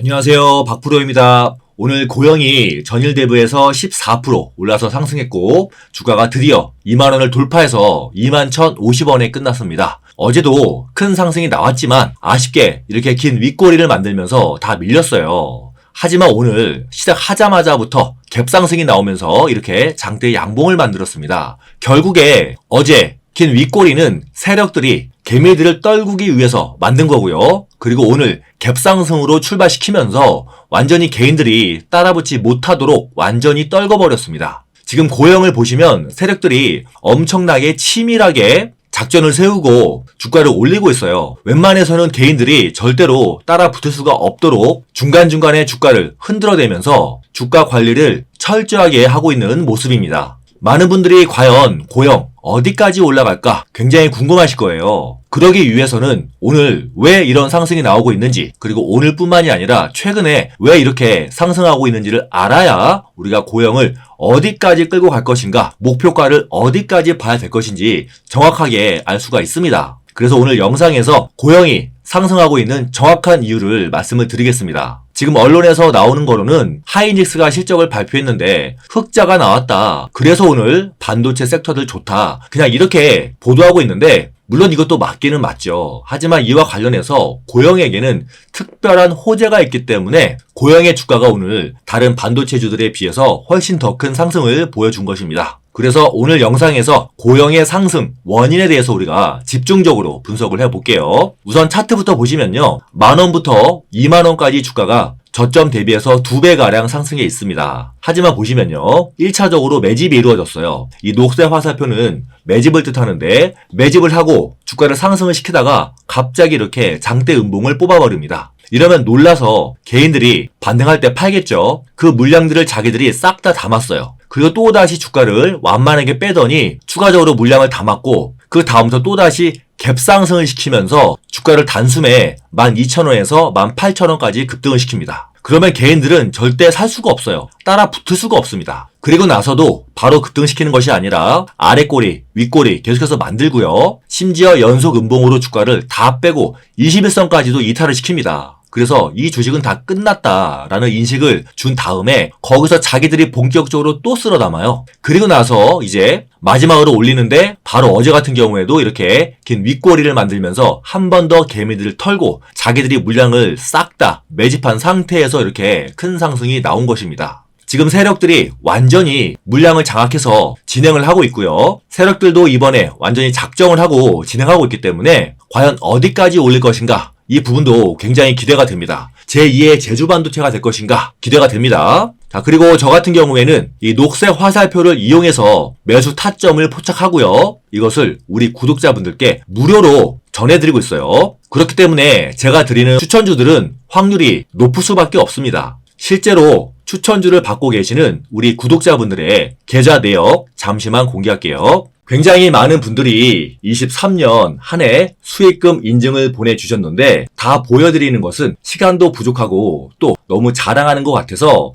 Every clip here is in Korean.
안녕하세요. 박프로입니다. 오늘 고영이 전일 대비해서 14% 올라서 상승했고 주가가 드디어 2만 원을 돌파해서 2만 1,050원에 끝났습니다. 어제도 큰 상승이 나왔지만 아쉽게 이렇게 긴 윗꼬리를 만들면서 다 밀렸어요. 하지만 오늘 시작하자마자부터 갭상승이 나오면서 이렇게 장대 양봉을 만들었습니다. 결국에 어제 긴 윗꼬리는 세력들이 개미들을 떨구기 위해서 만든 거고요. 그리고 오늘 갭상승으로 출발시키면서 완전히 개인들이 따라붙지 못하도록 완전히 떨궈버렸습니다. 지금 고영을 보시면 세력들이 엄청나게 치밀하게 작전을 세우고 주가를 올리고 있어요. 웬만해서는 개인들이 절대로 따라 붙을 수가 없도록 중간중간에 주가를 흔들어대면서 주가 관리를 철저하게 하고 있는 모습입니다. 많은 분들이 과연 고영 어디까지 올라갈까 굉장히 궁금하실 거예요. 그러기 위해서는 오늘 왜 이런 상승이 나오고 있는지 그리고 오늘뿐만이 아니라 최근에 왜 이렇게 상승하고 있는지를 알아야 우리가 고영을 어디까지 끌고 갈 것인가 목표가를 어디까지 봐야 될 것인지 정확하게 알 수가 있습니다. 그래서 오늘 영상에서 고영이 상승하고 있는 정확한 이유를 말씀을 드리겠습니다. 지금 언론에서 나오는 거로는 하이닉스가 실적을 발표했는데 흑자가 나왔다. 그래서 오늘 반도체 섹터들 좋다. 그냥 이렇게 보도하고 있는데 물론 이것도 맞기는 맞죠. 하지만 이와 관련해서 고영에게는 특별한 호재가 있기 때문에 고영의 주가가 오늘 다른 반도체주들에 비해서 훨씬 더 큰 상승을 보여준 것입니다. 그래서 오늘 영상에서 고영의 상승 원인에 대해서 우리가 집중적으로 분석을 해볼게요. 우선 차트부터 보시면요. 만원부터 2만원까지 주가가 저점 대비해서 두 배가량 상승해 있습니다. 하지만 보시면요. 1차적으로 매집이 이루어졌어요. 이 녹색 화살표는 매집을 뜻하는데 매집을 하고 주가를 상승을 시키다가 갑자기 이렇게 장대 음봉을 뽑아버립니다. 이러면 놀라서 개인들이 반등할 때 팔겠죠. 그 물량들을 자기들이 싹 다 담았어요. 그리고 또다시 주가를 완만하게 빼더니 추가적으로 물량을 담았고 그 다음부터 또다시 갭상승을 시키면서 주가를 단숨에 12,000원에서 18,000원까지 급등을 시킵니다. 그러면 개인들은 절대 살 수가 없어요. 따라 붙을 수가 없습니다. 그리고 나서도 바로 급등시키는 것이 아니라 아래 꼬리, 윗 꼬리 계속해서 만들고요. 심지어 연속 음봉으로 주가를 다 빼고 21선까지도 이탈을 시킵니다. 그래서 이 주식은 다 끝났다라는 인식을 준 다음에 거기서 자기들이 본격적으로 또 쓸어 담아요. 그리고 나서 이제 마지막으로 올리는데 바로 어제 같은 경우에도 이렇게 긴 윗꼬리를 만들면서 한 번 더 개미들을 털고 자기들이 물량을 싹 다 매집한 상태에서 이렇게 큰 상승이 나온 것입니다. 지금 세력들이 완전히 물량을 장악해서 진행을 하고 있고요. 세력들도 이번에 완전히 작정을 하고 진행하고 있기 때문에 과연 어디까지 올릴 것인가 이 부분도 굉장히 기대가 됩니다. 제2의 제주 반도체가 될 것인가 기대가 됩니다. 자, 그리고 저 같은 경우에는 이 녹색 화살표를 이용해서 매수 타점을 포착하고요. 이것을 우리 구독자분들께 무료로 전해드리고 있어요. 그렇기 때문에 제가 드리는 추천주들은 확률이 높을 수밖에 없습니다. 실제로 추천주를 받고 계시는 우리 구독자분들의 계좌 내역 잠시만 공개할게요. 굉장히 많은 분들이 23년 한 해 수익금 인증을 보내주셨는데 다 보여드리는 것은 시간도 부족하고 또 너무 자랑하는 것 같아서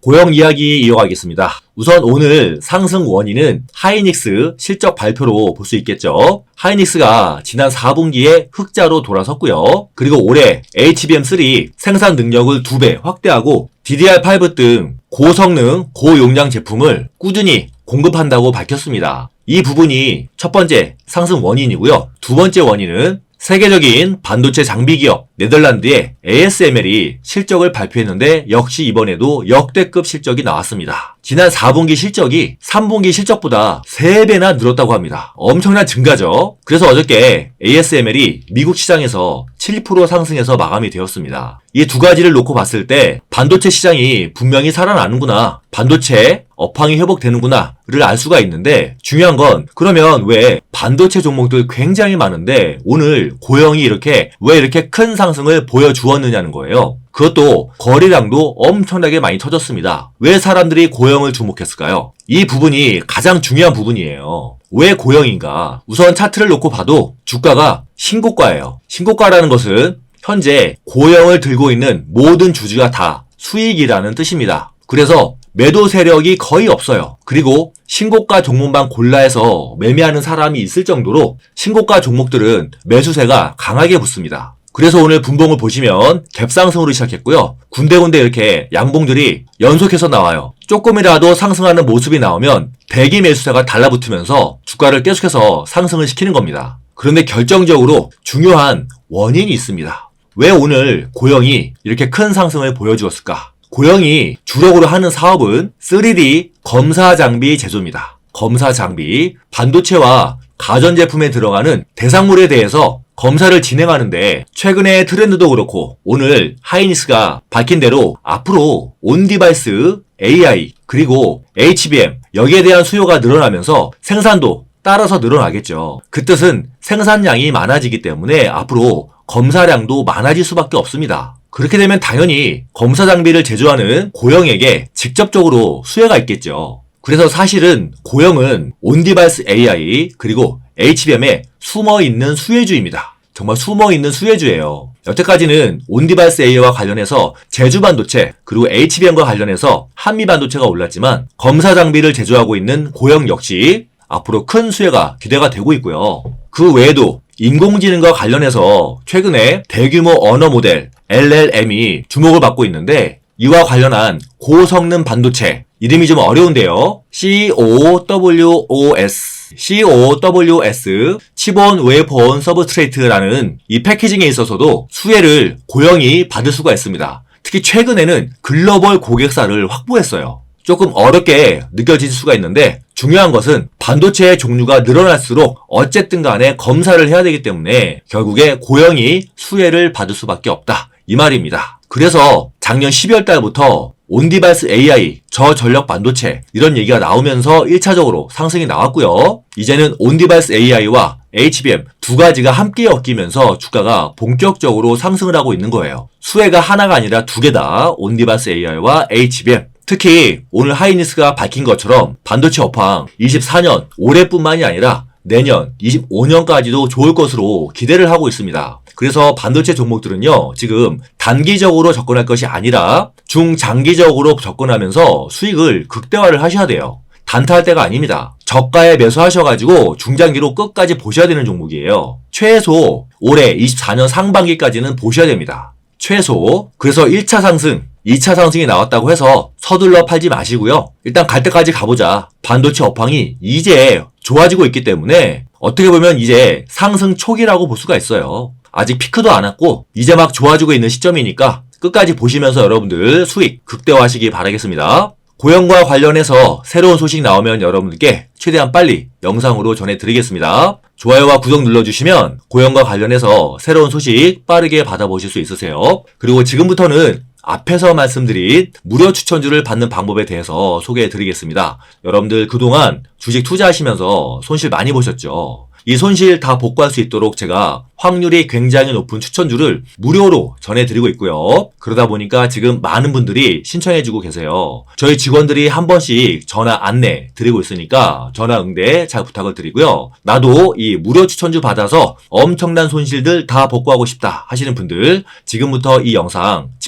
고영 이야기 이어가겠습니다. 우선 오늘 상승 원인은 하이닉스 실적 발표로 볼 수 있겠죠. 하이닉스가 지난 4분기에 흑자로 돌아섰고요. 그리고 올해 HBM3 생산 능력을 2배 확대하고 DDR5 등 고성능, 고용량 제품을 꾸준히 공급한다고 밝혔습니다. 이 부분이 첫 번째 상승 원인이고요. 두 번째 원인은 세계적인 반도체 장비 기업 네덜란드의 ASML이 실적을 발표했는데 역시 이번에도 역대급 실적이 나왔습니다. 지난 4분기 실적이 3분기 실적보다 3배나 늘었다고 합니다. 엄청난 증가죠. 그래서 어저께 ASML이 미국 시장에서 7% 상승해서 마감이 되었습니다. 이 두 가지를 놓고 봤을 때 반도체 시장이 분명히 살아나는구나. 반도체 업황이 회복되는구나를 알 수가 있는데 중요한 건 그러면 왜 반도체 종목들 굉장히 많은데 오늘 고영이 이렇게 왜 이렇게 큰 상승을 보여주었느냐는 거예요. 그것도 거래량도 엄청나게 많이 터졌습니다. 왜 사람들이 고영을 주목했을까요? 이 부분이 가장 중요한 부분이에요. 왜 고영인가? 우선 차트를 놓고 봐도 주가가 신고가예요. 신고가라는 것은 현재 고영을 들고 있는 모든 주주가 다 수익이라는 뜻입니다. 그래서 매도 세력이 거의 없어요. 그리고 신고가 종목만 골라해서 매매하는 사람이 있을 정도로 신고가 종목들은 매수세가 강하게 붙습니다. 그래서 오늘 분봉을 보시면 갭상승으로 시작했고요. 군데군데 이렇게 양봉들이 연속해서 나와요. 조금이라도 상승하는 모습이 나오면 대기 매수세가 달라붙으면서 주가를 계속해서 상승을 시키는 겁니다. 그런데 결정적으로 중요한 원인이 있습니다. 왜 오늘 고영이 이렇게 큰 상승을 보여주었을까? 고영이 주력으로 하는 사업은 3D 검사 장비 제조입니다. 검사 장비, 반도체와 가전제품에 들어가는 대상물에 대해서 검사를 진행하는데 최근에 트렌드도 그렇고 오늘 하이니스가 밝힌 대로 앞으로 온 디바이스, AI, 그리고 HBM 여기에 대한 수요가 늘어나면서 생산도 따라서 늘어나겠죠. 그 뜻은 생산량이 많아지기 때문에 앞으로 검사량도 많아질 수밖에 없습니다. 그렇게 되면 당연히 검사 장비를 제조하는 고영에게 직접적으로 수혜가 있겠죠. 그래서 사실은 고영은 온디바이스 AI 그리고 HBM에 숨어 있는 수혜주입니다. 정말 숨어 있는 수혜주예요. 여태까지는 온디바이스 AI와 관련해서 제주 반도체 그리고 HBM과 관련해서 한미 반도체가 올랐지만 검사 장비를 제조하고 있는 고영 역시 앞으로 큰 수혜가 기대가 되고 있고요. 그 외에도 인공지능과 관련해서 최근에 대규모 언어 모델 LLM이 주목을 받고 있는데 이와 관련한 고성능 반도체 이름이 좀 어려운데요. COWOS COWS 치본 웨폰 서브스트레이트라는 이 패키징에 있어서도 수혜를 고영이 받을 수가 있습니다. 특히 최근에는 글로벌 고객사를 확보했어요. 조금 어렵게 느껴질 수가 있는데 중요한 것은 반도체의 종류가 늘어날수록 어쨌든 간에 검사를 해야 되기 때문에 결국에 고영이 수혜를 받을 수밖에 없다. 이 말입니다. 그래서 작년 12월 달부터 온디바이스 AI, 저전력 반도체 이런 얘기가 나오면서 1차적으로 상승이 나왔고요. 이제는 온디바이스 AI와 HBM 두 가지가 함께 엮이면서 주가가 본격적으로 상승을 하고 있는 거예요. 수혜가 하나가 아니라 두 개다. 온디바이스 AI와 HBM. 특히 오늘 하이니스가 밝힌 것처럼 반도체 업황 24년 올해뿐만이 아니라 내년 25년까지도 좋을 것으로 기대를 하고 있습니다. 그래서 반도체 종목들은요, 지금 단기적으로 접근할 것이 아니라 중장기적으로 접근하면서 수익을 극대화를 하셔야 돼요. 단타할 때가 아닙니다. 저가에 매수하셔가지고 중장기로 끝까지 보셔야 되는 종목이에요. 최소 올해 24년 상반기까지는 보셔야 됩니다. 최소. 그래서 1차 상승, 2차 상승이 나왔다고 해서 서둘러 팔지 마시고요. 일단 갈 때까지 가보자. 반도체 업황이 이제 좋아지고 있기 때문에 어떻게 보면 이제 상승 초기라고 볼 수가 있어요. 아직 피크도 안 왔고 이제 막 좋아지고 있는 시점이니까 끝까지 보시면서 여러분들 수익 극대화하시기 바라겠습니다. 고영과 관련해서 새로운 소식 나오면 여러분들께 최대한 빨리 영상으로 전해드리겠습니다. 좋아요와 구독 눌러주시면 고영과 관련해서 새로운 소식 빠르게 받아보실 수 있으세요. 그리고 지금부터는 앞에서 말씀드린 무료 추천주를 받는 방법에 대해서 소개해 드리겠습니다. 여러분들 그동안 주식 투자하시면서 손실 많이 보셨죠? 이 손실 다 복구할 수 있도록 제가 확률이 굉장히 높은 추천주를 무료로 전해드리고 있고요. 그러다 보니까 지금 많은 분들이 신청해주고 계세요. 저희 직원들이 한 번씩 전화 안내 드리고 있으니까 전화 응대 잘 부탁을 드리고요. 나도 이 무료 추천주 받아서 엄청난 손실들 다 복구하고 싶다 하시는 분들 지금부터 이 영상